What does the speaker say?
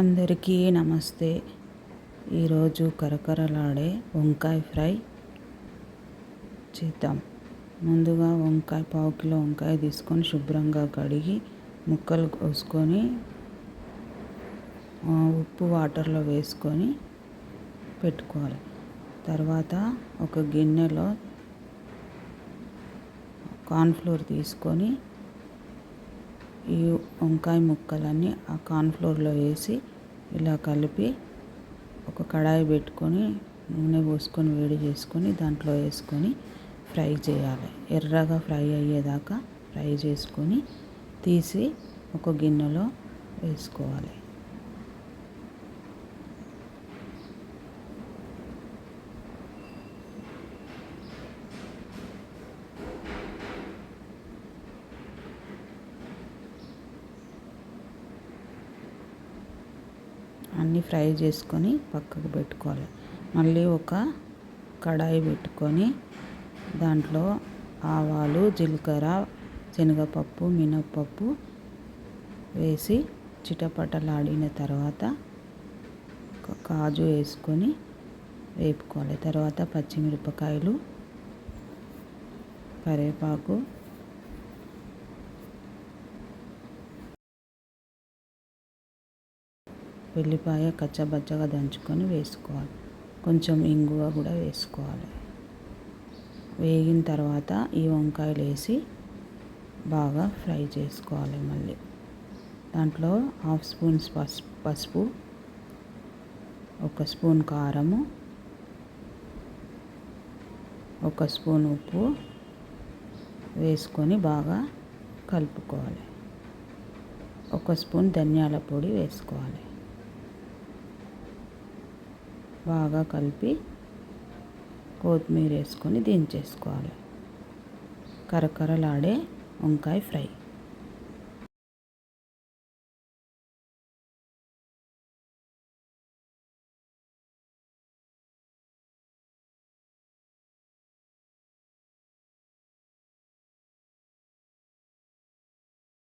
అందరికీ నమస్తే. ఈరోజు కరకరలాడే వంకాయ ఫ్రై చేద్దాం. ముందుగా వంకాయ పావు కిలో వంకాయ తీసుకొని శుభ్రంగా కడిగి ముక్కలు కోసుకొని ఉప్పు వాటర్లో వేసుకొని పెట్టుకోవాలి. తర్వాత ఒక గిన్నెలో కార్న్ఫ్లోర్ తీసుకొని ఈ వంకాయ ముక్కలన్నీ ఆ కార్న్ఫ్లోర్లో వేసి ఇలా కలిపి ఒక కడాయి పెట్టుకొని నూనె పోసుకొని వేడి చేసుకొని దాంట్లో వేసుకొని ఫ్రై చేయాలి. ఎర్రగా ఫ్రై అయ్యేదాకా ఫ్రై చేసుకొని తీసి ఒక గిన్నెలో వేసుకోవాలి. అన్నీ ఫ్రై చేసుకొని పక్కకు పెట్టుకోవాలి. మళ్ళీ ఒక కడాయి పెట్టుకొని దాంట్లో ఆవాలు జీలకర్ర శనగపప్పు మినప్పప్పు వేసి చిటపటలాడిన తర్వాత కాజు వేసుకొని వేపుకోవాలి. తర్వాత పచ్చిమిరపకాయలు కరివేపాకు వెల్లిపాయ కచ్చబచ్చగా దంచుకొని వేసుకోవాలి. కొంచెం ఇంగువ కూడా వేసుకోవాలి. వేగిన తర్వాత ఈ వంకాయలు వేసి బాగా ఫ్రై చేసుకోవాలి మళ్ళీ. దాంట్లో హాఫ్ స్పూన్ పసుపు పసుపు ఒక స్పూన్ కారము ఒక స్పూన్ ఉప్పు వేసుకొని బాగా కలుపుకోవాలి. ఒక స్పూన్ ధనియాల పొడి వేసుకోవాలి. బాగా కలిపి కొత్తిమీర వేసుకొని దించేసుకోవాలి. కరకరలాడే వంకాయ ఫ్రై.